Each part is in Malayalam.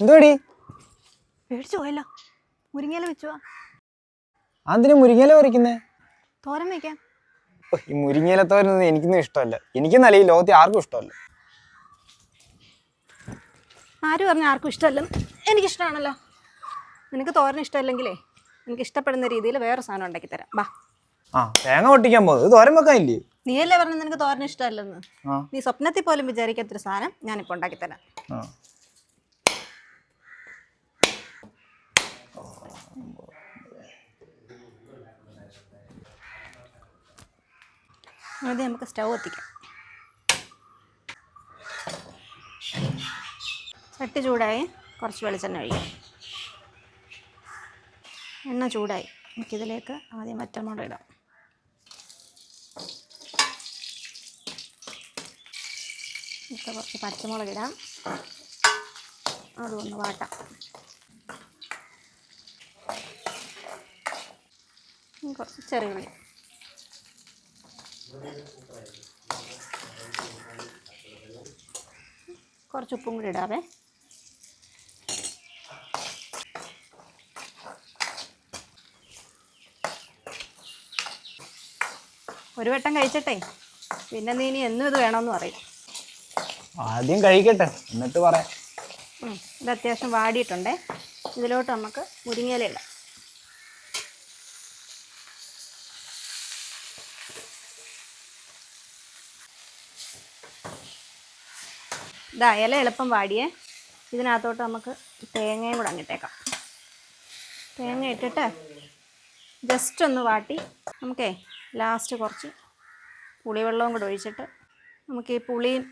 എന്തുവാടി? പേടിച്ചു പോയല്ലോ. മുരിങ്ങയില വെച്ചുവാ. അതിന് മുരിങ്ങയില പറിക്കുന്നേ? തോരൻ വയ്ക്കാം ഓ, ഈ മുരിങ്ങയില തോരനൊന്നും എനിക്കൊന്നും ഇഷ്ടമല്ല. എനിക്കെന്നല്ല ഈ ലോകത്തെ ആർക്കും ഇഷ്ടമല്ല. ആര് പറഞ്ഞു ആർക്കും ഇഷ്ടമല്ല? എനിക്കിഷ്ടമാണല്ലോ. നിനക്ക് തോരൻ ഇഷ്ടമല്ലെങ്കിലേ എനിക്ക് ഇഷ്ടപ്പെടുന്ന രീതിയിൽ വേറെ സാധനം ഉണ്ടാക്കി തരാം. ബാ. ആ തേങ്ങ പൊട്ടിക്കാൻ പോകുന്നത് തോരൻ വെക്കാനില്ലേ? നീയല്ലേ പറഞ്ഞു നിനക്ക് തോരൻ ഇഷ്ടമല്ലെന്ന്? നീ സ്വപ്നത്തിൽ പോലും വിചാരിക്കാത്തൊരു സാധനം ഞാനിപ്പോൾ ഉണ്ടാക്കി തരാം. ആദ്യം നമുക്ക് സ്റ്റൗ എത്തിക്കാം ചട്ടി ചൂടായി. കുറച്ച് വെളിച്ചെണ്ണ ഒഴിക്കാം. എണ്ണ ചൂടായി. നമുക്കിതിലേക്ക് ആദ്യം വറ്റൽമുളക് ഇടാം. ഇപ്പം കുറച്ച് പച്ചമുളക് ഇടാം. അതൊന്ന് വാട്ടാം. കുറച്ച് ചെറിയ ഉള്ളി. കുറച്ച് ഉപ്പും കൂടി ഇടാവേ. ഒരു വട്ടം കഴിച്ചട്ടെ. പിന്നെ നീ ഇനി എന്നും ഇത് വേണമെന്ന് പറയും. ആദ്യം കഴിക്കട്ടെ. എന്നിട്ട് പറയാം. ഇത് അത്യാവശ്യം വാടിയിട്ടുണ്ടേ. ഇതിലോട്ട് നമുക്ക് മുരിങ്ങയില ഇടാം. ഇതാ ഇല എളുപ്പം വാടിയേ. ഇതിനകത്തോട്ട് നമുക്ക് തേങ്ങയും കൂടെ അങ്ങിട്ടേക്കാം തേങ്ങ ഇട്ടിട്ട് ജസ്റ്റ് ഒന്ന് വാട്ടി നമുക്കേ ലാസ്റ്റ് കുറച്ച് പുളിവെള്ളവും കൂടെ ഒഴിച്ചിട്ട് നമുക്ക് ഈ പുളിയും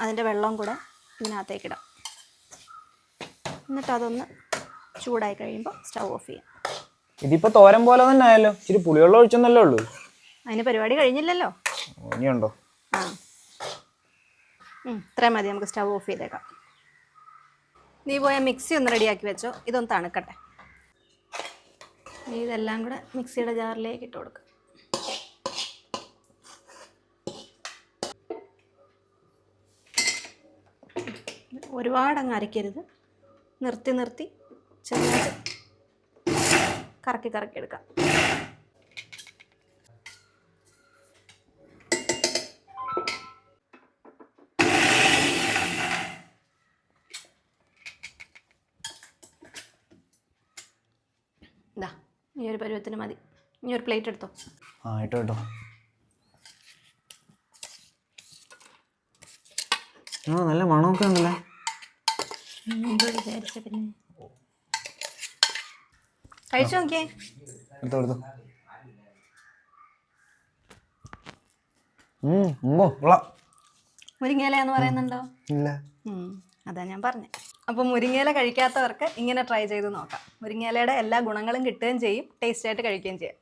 അതിന്റെ വെള്ളവും കൂടെ ഇതിനകത്തേക്കിടാം എന്നിട്ട് അതൊന്ന് ചൂടായി കഴിയുമ്പോൾ സ്റ്റൗ ഓഫ് ചെയ്യാം. ഇതിപ്പോ തോരൻ പോലെ തന്നെ ആയല്ലോ. ഇച്ചിരി പുളിവെള്ളം ഒഴിച്ചെന്നല്ലേ ഉള്ളൂ. അതിന് പരിപാടി കഴിഞ്ഞില്ലല്ലോ. ഇനിയുണ്ടോ? ആ. ഇത്രയും മതി നമുക്ക് സ്റ്റൗ ഓഫ് ചെയ്തേക്കാം. നീ പോയ മിക്സി ഒന്ന് റെഡിയാക്കി വെച്ചോ ഇതൊന്ന് തണുക്കട്ടെ. നീ ഇതെല്ലാം കൂടെ മിക്സിയുടെ ജാറിലേക്ക് ഇട്ട് കൊടുക്കുക ഒരുപാട് അങ്ങ് അരയ്ക്കരുത്. നിർത്തി നിർത്തി ചെറുതായിട്ട് കറക്കി കറക്കി എടുക്കാം. ഇതാ ഈ ഒരു പരുവത്തിന് മതി. ഇനി ഒരു പ്ലേറ്റ് എടുത്തോ. ആ ഇട്ടോ കേട്ടോ ആ നല്ല മണമൊക്കെ ഉണ്ടല്ലേ? വിചാരിച്ച പിന്നെ. കഴിച്ചു നോക്കിയേ എടുത്തോ. മുരിങ്ങയില എന്ന് പറയുന്നുണ്ടോ? ഇല്ല. അതാ ഞാൻ പറഞ്ഞു. അപ്പോൾ മുരിങ്ങയില കഴിക്കാത്തവർക്ക് ഇങ്ങനെ ട്രൈ ചെയ്ത് നോക്കാം. മുരിങ്ങയിലയുടെ എല്ലാ ഗുണങ്ങളും കിട്ടുകയും ചെയ്യും ടേസ്റ്റ് ആയിട്ട് കഴിക്കുകയും ചെയ്യാം.